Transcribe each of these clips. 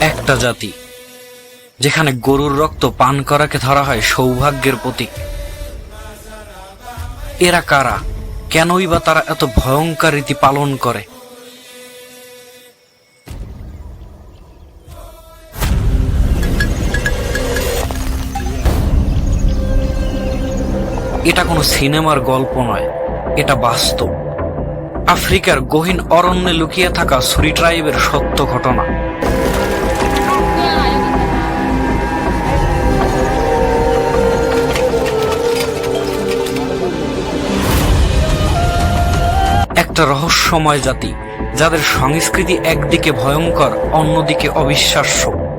একটা জাতি, যেখানে গরুর রক্ত পান করাকে ধরা হয় সৌভাগ্যের প্রতীক। এরা কারা? কেনই বা তারা এত ভয়ঙ্কর রীতি পালন করে? এটা কোনো সিনেমার গল্প নয়, এটা বাস্তব। আফ্রিকার গহীন অরণ্যে লুকিয়ে থাকা সুরি ট্রাইবের সত্য ঘটনা। একটা রহস্যময় জাতি, যাদের সংস্কৃতি একদিকে ভয়ঙ্কর, অন্যদিকে অবিশ্বাস্য।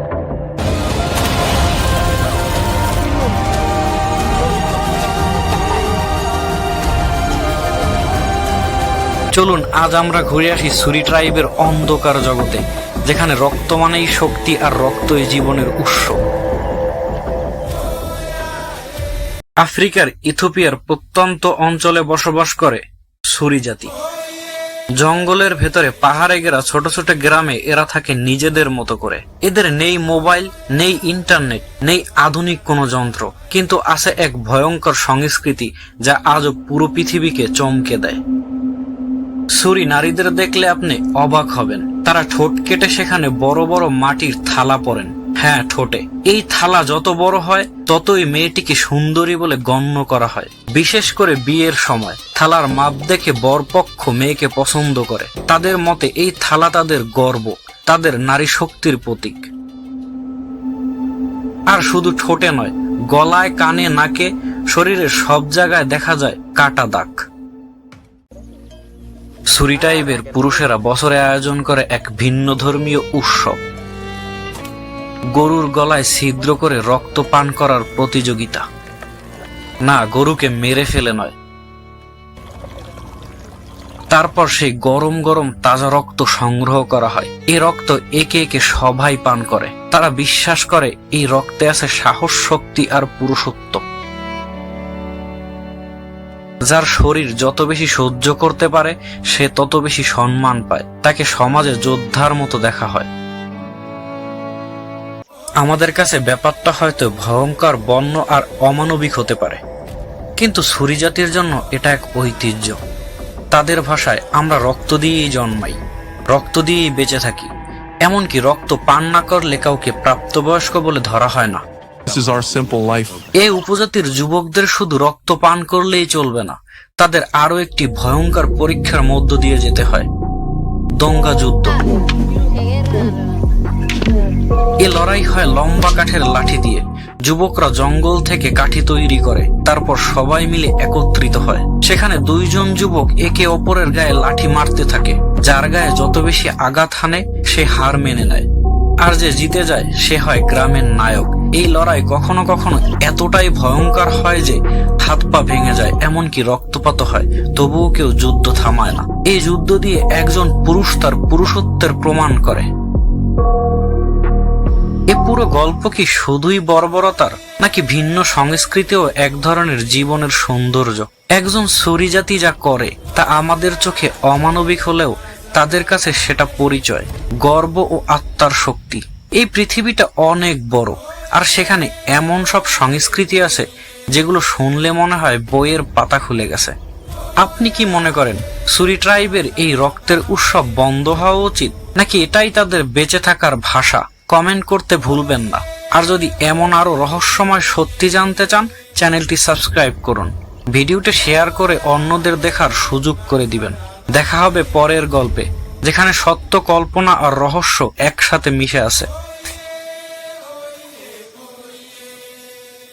চলুন, আজ আমরা ঘুরে আসি সুরি ট্রাইবের অন্ধকার জগতে, যেখানে রক্ত মানেই শক্তি আর রক্তই জীবনের উৎস। আফ্রিকার ইথোপিয়ার প্রত্যন্ত অঞ্চলে বসবাস করে সুরি জাতি। জঙ্গলের ভেতরে পাহাড়ে ঘেরা ছোট ছোট গ্রামে এরা থাকে নিজেদের মতো করে। এদের নেই মোবাইল, নেই ইন্টারনেট, নেই আধুনিক কোনো যন্ত্র, কিন্তু আছে এক ভয়ঙ্কর সংস্কৃতি যা আজও পুরো পৃথিবীকে চমকে দেয়। সুরি নারীদের দেখলে আপনি অবাক হবেন। তারা ঠোঁট কেটে সেখানে বড় বড় মাটির থালা পরেন। হ্যাঁ ঠোঁটে। এই থালা যত বড় হয়, ততই মেয়েটিকে সুন্দরী বলে গণ্য করা হয়। বিশেষ করে বিয়ের সময়। থালার মাপ দেখে বরপক্ষ মেয়েকে পছন্দ করে। তাদের মতে এই থালা তাদের গর্ব, তাদের নারী শক্তির প্রতীক। আর শুধু ঠোঁটে নয়, গলায়, কানে, নাকে, শরীরের সব জায়গায় দেখা যায় কাটা দাগ। সুরি টাইপের পুরুষেরা বছরে আয়োজন করে এক ভিন্ন ধর্মীয় উৎসব। গরুর গলায় ছিদ্র করে রক্ত পান করার প্রতিযোগিতা। না, গরুকে মেরে ফেলে নয়। তারপর সেই গরম গরম তাজা রক্ত সংগ্রহ করা হয়। এই রক্ত একে একে সবাই পান করে। তারা বিশ্বাস করে, এই রক্তে আছে সাহস, শক্তি আর পুরুষত্ব। যার শরীর যত বেশি সহ্য করতে পারে, সে তত বেশি সম্মান পায়। তাকে সমাজে যোদ্ধার মতো দেখা হয়। আমাদের কাছে ব্যাপারটা হয়তো ভয়ঙ্কর, বন্য আর অমানবিক হতে পারে। কিন্তু সুরি জাতির জন্য এটা এক ঐতিহ্য। তাদের ভাষায় আমরা রক্ত দিয়েই জন্মাই, রক্ত দিয়েই বেঁচে থাকি। এমনকি রক্ত পান না করলে কাউকে প্রাপ্তবয়স্ক বলে ধরা হয় না। এই উপজাতির যুবকদের শুধু রক্ত পান করলেই চলবে না, তাদের আরও একটি ভয়ঙ্কর পরীক্ষার মধ্য দিয়ে যেতে হয়। দঙ্গা যুদ্ধ। এ লড়াই হয় লম্বা কাঠের লাঠি দিয়ে। যুবকরা জঙ্গল থেকে কাঠি তৈরি করে, তারপর সবাই মিলে একত্রিত হয়। সেখানে দুইজন যুবক একে অপরের গায়ে লাঠি মারতে থাকে, যার গায়ে যত বেশি আঘাত হানে, সে হার মেনে নেয়। আর যে জিতে যায়, সে হয় গ্রামের নায়ক। এই লড়াই কখনো কখনো এতটাই ভয়ঙ্কর হয় যে হাত পা ভেঙে যায়, এমনকি রক্তপাত হয়। তবুও কেউ যুদ্ধ থামায় না। এই যুদ্ধ দিয়ে একজন পুরুষ তার পুরুষত্বের প্রমাণ করে। এ পুরো গল্প কি শুধুই বর্বরতার, নাকি ভিন্ন সংস্কৃতিও এক ধরনের জীবনের সৌন্দর্য? একজন সরি জাতি যা করে, তা আমাদের চোখে অমানবিক হলেও তাদের কাছে সেটা পরিচয়, গর্ব ও আত্মার শক্তি। এই পৃথিবীটা অনেক বড়, আর সেখানে এমন সব সংস্কৃতি আছে যেগুলো শুনলে মনে হয় বইয়ের পাতা খুলে গেছে। আপনি কি মনে করেন, সুরি ট্রাইবের এই রক্তের উৎসব বন্ধ হওয়া উচিত, নাকি এটাই তাদের বেঁচে থাকার ভাষা? কমেন্ট করতে ভুলবেন না। আর যদি এমন আরও রহস্যময় সত্যি জানতে চান, চ্যানেলটি সাবস্ক্রাইব করুন। ভিডিওটি শেয়ার করে অন্যদের দেখার সুযোগ করে দিবেন। দেখা হবে পরের গল্পে যেখানে সত্য কল্পনা আর রহস্য একসাথে মিশে আছে।